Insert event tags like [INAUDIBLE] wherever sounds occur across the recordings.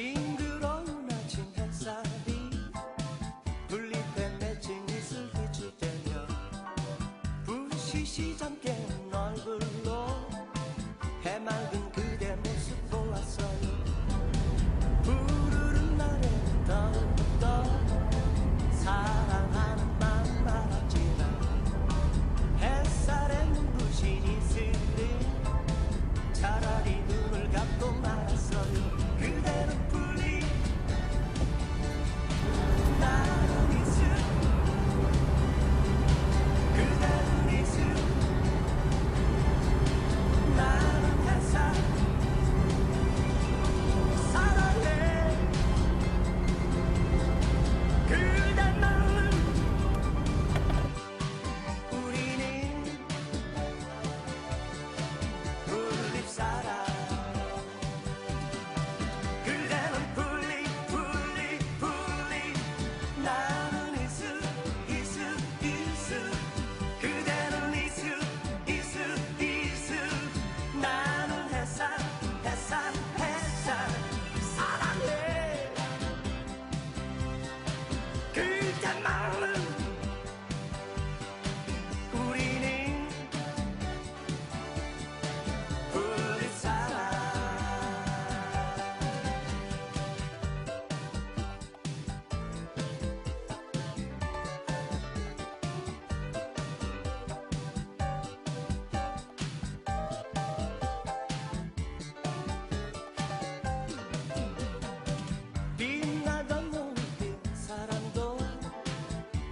징그러운 아침 햇살이 불잎에 맺힌 이슬 비추대며 불시시장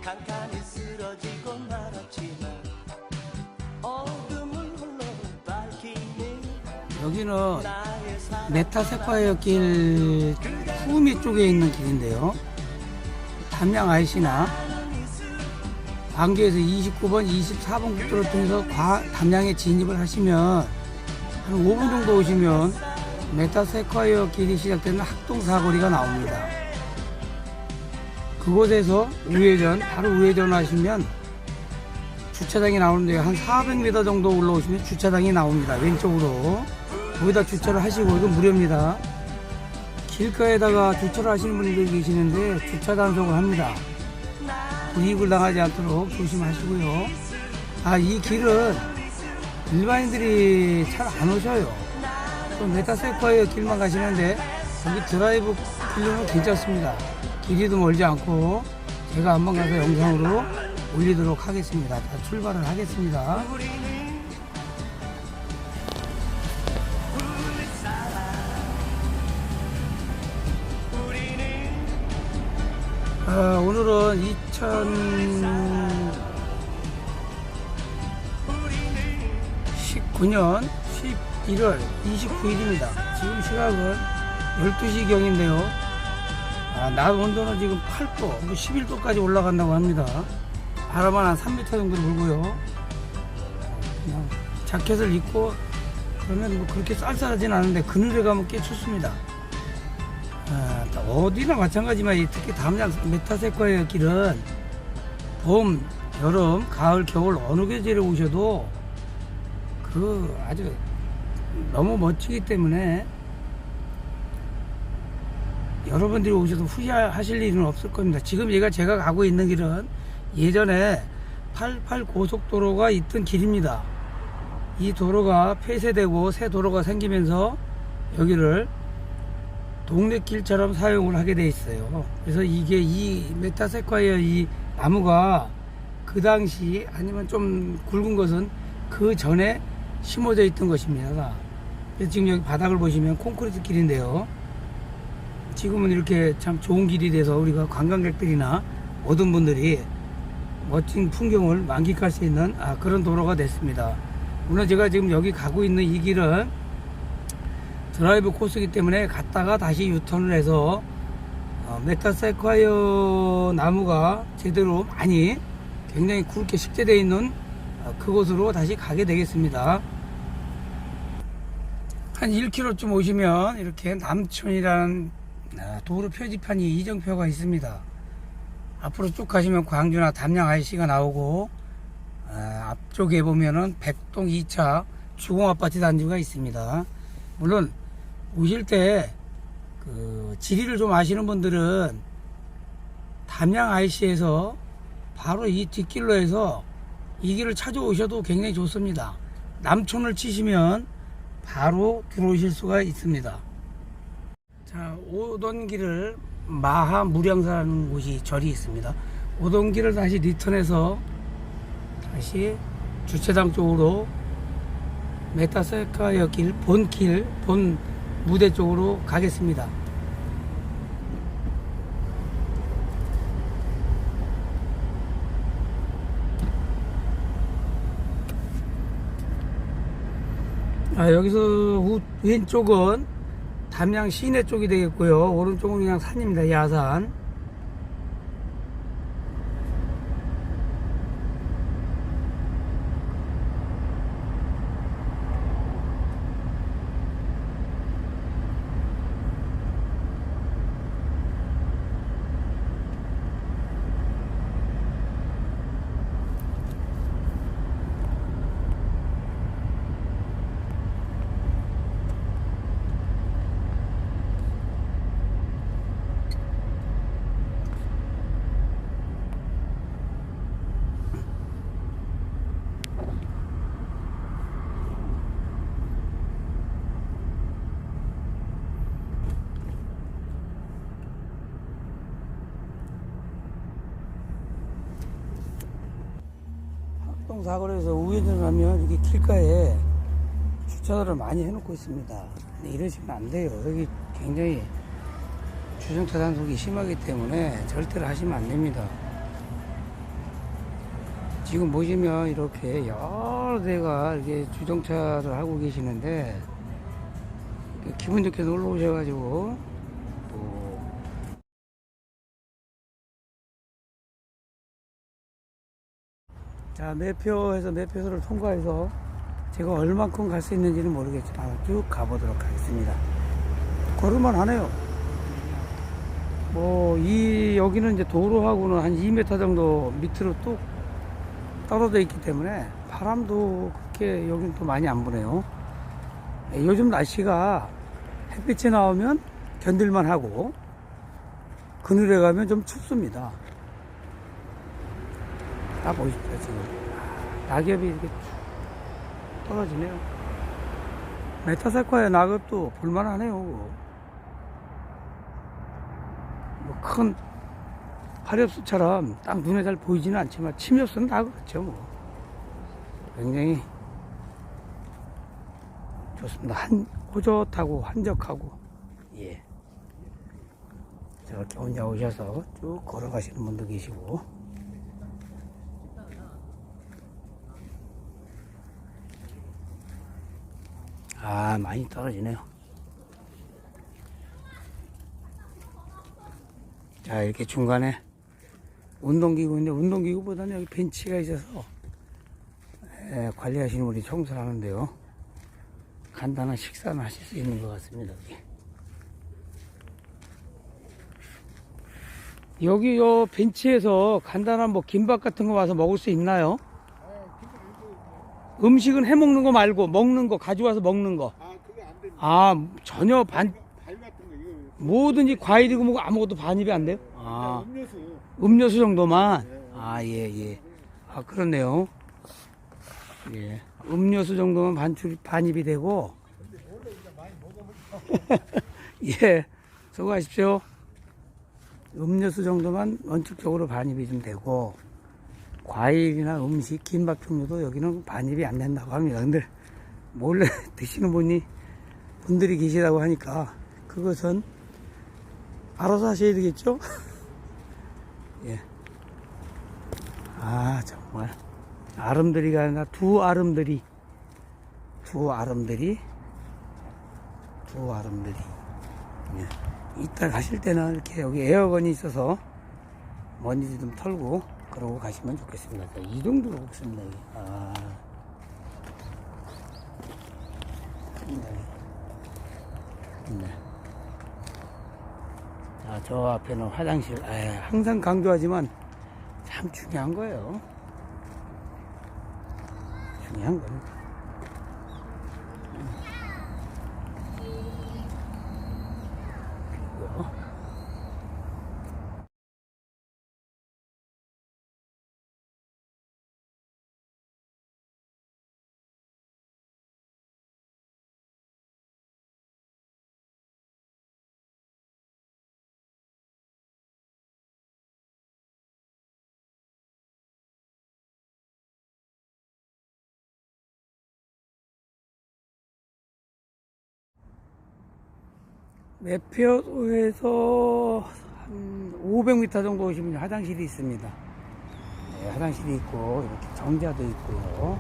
칸칸이 쓰러지고 말았지만 어둠을 홀로 밝히는 여기는 나의 사랑 메타 세콰이어 길 후미 쪽에 있는 길인데요. 담양 IC나 광주에서 29번, 24번 국도를 통해서 과, 담양에 진입을 하시면 한 5분 정도 오시면 메타 세콰이어 길이 시작되는 학동 사거리가 나옵니다. 그곳에서 우회전, 바로 우회전 하시면 주차장이 나오는데 한 400m 정도 올라오시면 주차장이 나옵니다. 왼쪽으로. 거기다 주차를 하시고 이건 무료입니다. 길가에다가 주차를 하시는 분들이 계시는데 주차 단속을 합니다. 불이익을 당하지 않도록 조심하시고요. 아, 이 길은 일반인들이 잘 안 오셔요. 또 메타세콰이어 길만 가시는데 여기 드라이브 길로는 괜찮습니다. 길이도 멀지 않고 제가 한번 가서 영상으로 올리도록 하겠습니다. 자, 출발을 하겠습니다. 아, 오늘은 2019년 11월 29일입니다. 지금 시각은 12시경인데요. 아, 낮 온도는 지금 8도, 뭐 11도까지 올라간다고 합니다. 바람은 한 3m 정도 불고요. 그냥 자켓을 입고 그러면 뭐 그렇게 쌀쌀하진 않은데 그늘에 가면 꽤 춥습니다. 아, 어디나 마찬가지만 이 특히 담양 메타세과의 길은 봄, 여름, 가을, 겨울 어느 계절에 오셔도 그 아주 너무 멋지기 때문에 여러분들이 오셔도 후회하실 일은 없을 겁니다. 지금 얘가 제가 가고 있는 길은 예전에 88 고속도로가 있던 길입니다. 이 도로가 폐쇄되고 새 도로가 생기면서 여기를 동네길처럼 사용을 하게 돼 있어요. 그래서 이게 이 메타세콰이어 이 나무가 그 당시 아니면 좀 굵은 것은 그 전에 심어져 있던 것입니다. 지금 여기 바닥을 보시면 콘크리트 길인데요. 지금은 이렇게 참 좋은 길이 돼서 우리가 관광객들이나 모든 분들이 멋진 풍경을 만끽할 수 있는 아, 그런 도로가 됐습니다. 물론 제가 지금 여기 가고 있는 이 길은 드라이브 코스이기 때문에 갔다가 다시 유턴을 해서 어, 메타세콰이어 나무가 제대로 많이 굉장히 굵게 식재되어 있는 어, 그곳으로 다시 가게 되겠습니다. 한 1km쯤 오시면 이렇게 남촌이라는 아, 도로 표지판이 이정표가 있습니다. 앞으로 쭉 가시면 광주나 담양 IC가 나오고 아, 앞쪽에 보면은 백동 2차 주공아파트 단지가 있습니다. 물론 오실 때 그 지리를 좀 아시는 분들은 담양 IC에서 바로 이 뒷길로 해서 이 길을 찾아오셔도 굉장히 좋습니다. 남촌을 치시면 바로 들어오실 수가 있습니다. 자, 오던 길을 마하 무량사라는 곳이 절이 있습니다. 오던 길을 다시 리턴해서 다시 주차장 쪽으로 메타세카역 길, 본길, 본 무대 쪽으로 가겠습니다. 아, 여기서 우- 왼쪽은 담양 시내 쪽이 되겠고요. 오른쪽은 그냥 산입니다. 야산. 학동사거리에서 우회전을 하면 이렇게 길가에 주차를 많이 해놓고 있습니다. 근데 이러시면 안 돼요. 여기 굉장히 주정차 단속이 심하기 때문에 절대로 하시면 안 됩니다. 지금 보시면 이렇게 여러 대가 이렇게 주정차를 하고 계시는데 기분 좋게 놀러 오셔가지고 자, 매표에서 매표소를 통과해서 제가 얼만큼 갈 수 있는지는 모르겠지만 쭉 가보도록 하겠습니다. 걸을만 하네요. 뭐, 이, 여기는 이제 도로하고는 한 2m 정도 밑으로 뚝 떨어져 있기 때문에 바람도 그렇게 여기는 또 많이 안 부네요. 네, 요즘 날씨가 햇빛이 나오면 견딜만 하고, 그늘에 가면 좀 춥습니다. 다 보이십시오, 지금. 아, 낙엽이 이렇게 쭉 떨어지네요. 메타세콰의 낙엽도 볼만하네요. 뭐 큰 화렵수처럼 딱 눈에 잘 보이지는 않지만 침엽수는 다 그렇죠, 뭐. 굉장히 좋습니다. 한, 호젓하고 한적하고, 예. 저렇게 혼자 오셔서 쭉 걸어가시는 분도 계시고, 아, 많이 떨어지네요. 자, 이렇게 중간에 운동기구인데, 운동기구보다는 여기 벤치가 있어서, 예, 관리하시는 분이 청소를 하는데요. 간단한 식사는 하실 수 있는 것 같습니다, 여기. 여기 요 벤치에서 간단한 뭐 김밥 같은 거 와서 먹을 수 있나요? 음식은 해 먹는 거 말고 먹는 거 가져와서 먹는 거. 아 그게 안 됩니다. 아 전혀 반 과일 같은 거 이거 뭐든지 과일이고 뭐고 아무것도 반입이 안 돼요? 아 음료수 음료수 정도만 아 예 예. 아 그렇네요. 예 음료수 정도만 반출 반입이 되고 [LAUGHS] 예 수고하십시오. 음료수 정도만 원칙적으로 반입이 좀 되고 과일이나 음식, 김밥 종류도 여기는 반입이 안 된다고 합니다. 근데 몰래 [LAUGHS] 드시는 분이 분들이 계시다고 하니까 그것은 알아서 하셔야 되겠죠? [LAUGHS] 예. 아, 정말. 아름드리가 아니라 두 아름드리. 두 아름드리. 두 아름드리. 예. 이따 가실 때는 이렇게 여기 에어건이 있어서 먼지 좀 털고 그러고 가시면 좋겠습니다. 자, 이 정도로 없습니다. 여기. 아. 네. 네. 자, 저 앞에는 화장실. 아, 항상 강조하지만 참 중요한 거예요. 중요한 겁니다. 매표소에서 한 500m 정도 오시면 화장실이 있습니다. 네, 화장실이 있고 이렇게 정자도 있고요.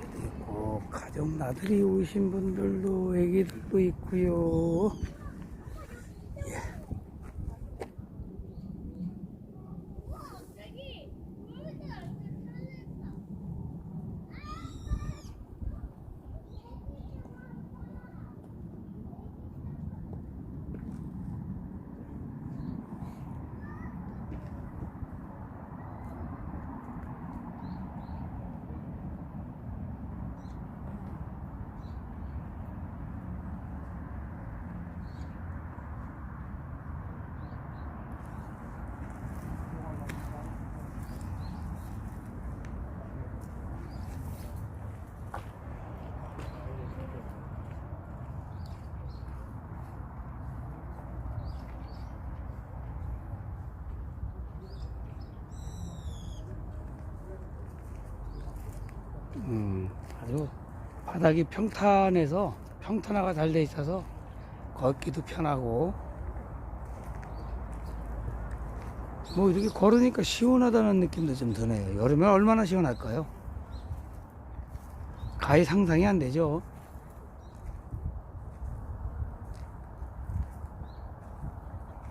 정자도 있고 가족 나들이 오신 분들도 애기들도 있고요. 음, 아주 바닥이 평탄해서 평탄화가 잘 돼 있어서 걷기도 편하고 뭐 이렇게 걸으니까 시원하다는 느낌도 좀 드네요. 여름에 얼마나 시원할까요? 가히 상상이 안 되죠.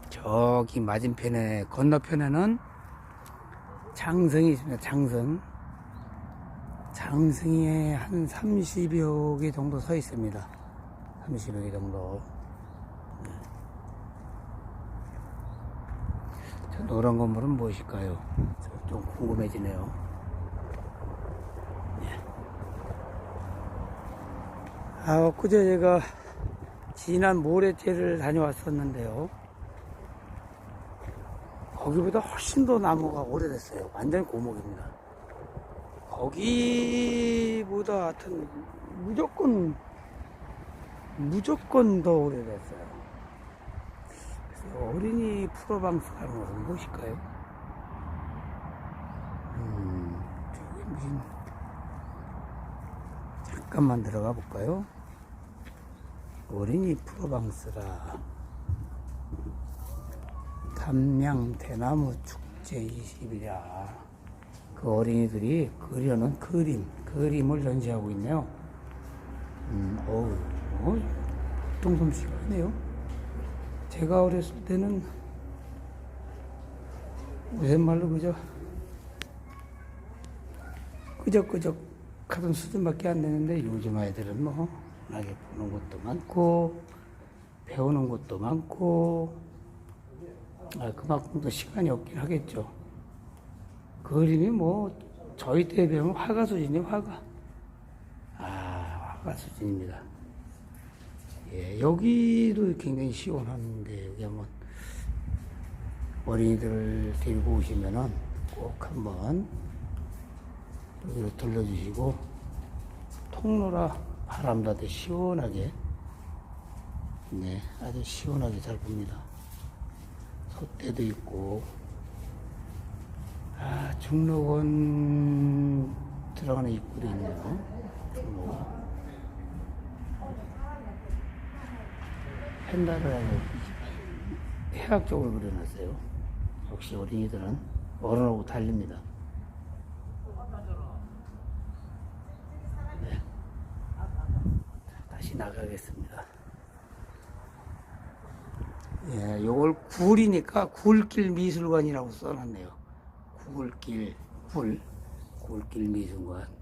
저기 맞은편에 건너편에는 장성이 있습니다. 장성. 장승에 한 30여 개 정도 서 있습니다. 30여 개 정도. 네. 저 노란 건물은 무엇일까요? 저좀 궁금해지네요. 예. 아, 엊그제 제가 지난 모래채를 다녀왔었는데요. 거기보다 훨씬 더 나무가 오래됐어요. 완전 고목입니다. 거기보다 하여튼 무조건 무조건 더 오래됐어요. 그래서 어린이 프로방스라는 것은 무엇일까요? 음, 잠깐만 들어가 볼까요? 어린이 프로방스라 담양 대나무 축제 20일이야. 그 어린이들이 그려놓은 그림, 그림을 전시하고 있네요. 음, 어우, 어, 동솜씨가 하네요. 제가 어렸을 때는 무슨 말로 그저 끄적끄적 하던 수준밖에 안 되는데 요즘 아이들은 뭐 워낙에 보는 것도 많고 배우는 것도 많고 아, 그만큼 더 시간이 없긴 하겠죠. 그림이 뭐 저희 때에 비하면 화가 수준이에요 화가. 아 화가 수준입니다. 예 여기도 굉장히 시원한데 여기 한번 어린이들을 데리고 오시면은 꼭 한번 여기로 들려주시고 통로라 바람나듯 시원하게 네 아주 시원하게 잘 봅니다. 솥대도 있고 아, 중록원 들어가는 입구도 있네요. 중록원. 펜다를 아주 해학 쪽으로 그려놨어요. 역시 어린이들은 어른하고 달립니다. 네. 다시 나가겠습니다. 예, 요걸 굴이니까 굴길 미술관이라고 써놨네요. 굴길, 굴, 굴길 미술관.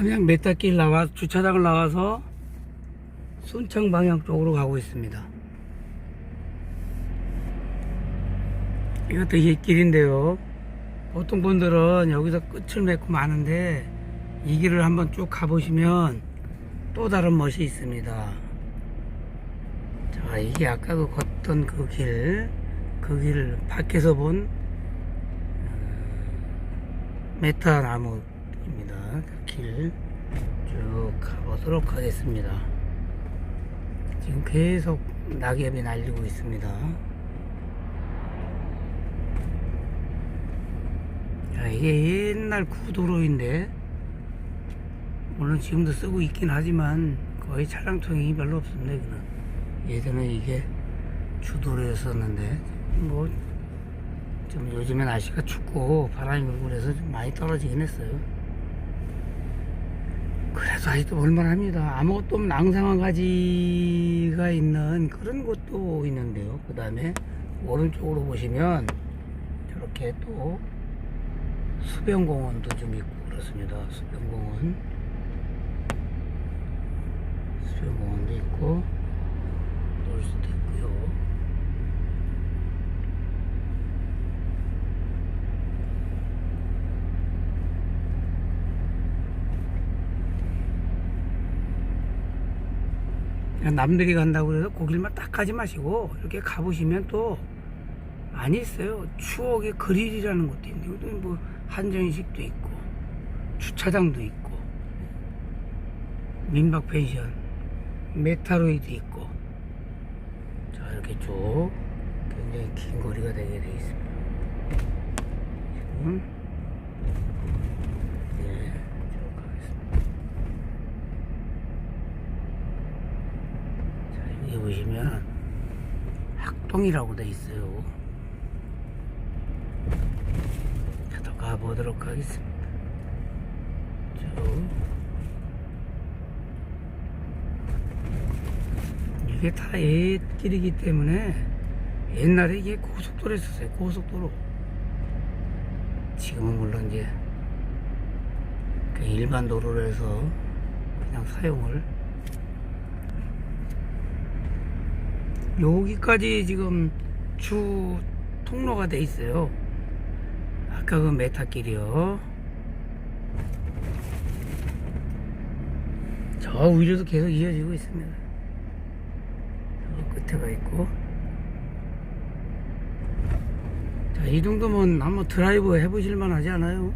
예. 담양 메타길 나와 주차장을 나와서 순창 방향 쪽으로 가고 있습니다. 이것도 옛길인데요. 보통 분들은 여기서 끝을 맺고 마는데 이 길을 한번 쭉 가보시면 또 다른 멋이 있습니다. 자, 이게 아까 그 걷던 그 길, 그 길을 밖에서 본 어, 메타 나무입니다. 그길쭉 가보도록 하겠습니다. 지금 계속 낙엽이 날리고 있습니다. 야, 이게 옛날 구도로인데, 물론 지금도 쓰고 있긴 하지만, 거의 차량 통행이 별로 없습니다, 여기는. 예전에 이게 주도로였었는데, 뭐, 좀 요즘에 날씨가 춥고, 바람이 불고 그래서 좀 많이 떨어지긴 했어요. 그래도 아직도 볼만합니다. 아무것도 없는 앙상한 가지가 있는 그런 곳도 있는데요. 그 다음에 오른쪽으로 보시면 저렇게 또 수변공원도 좀 있고 그렇습니다. 수변공원. 수변공원도 있고 놀 수도 있고요. 남들이 간다고 해서 그 길만 딱 가지 마시고 이렇게 가보시면 또 많이 있어요. 추억의 그릴이라는 것도 있는데 뭐 한정식도 있고 주차장도 있고 민박 펜션 메타로이드 있고 자 이렇게 쭉 굉장히 긴 거리가 되게 돼 있습니다. 지금 네, 쭉 가겠습니다. 자, 여기 보시면 학동이라고 돼 있어요. 자, 더 가보도록 하겠습니다. 쭉. 이게 다 옛길이기 때문에 옛날에 이게 고속도로였었어요. 고속도로. 지금은 물론 이제 그 일반 도로로 해서 그냥 사용을 여기까지 지금 주 통로가 돼 있어요. 아까 그 메타길이요. 저 위로도 계속 이어지고 있습니다. 저 끝에가 있고. 자, 이 정도면 한번 드라이브 해보실 만 하지 않아요?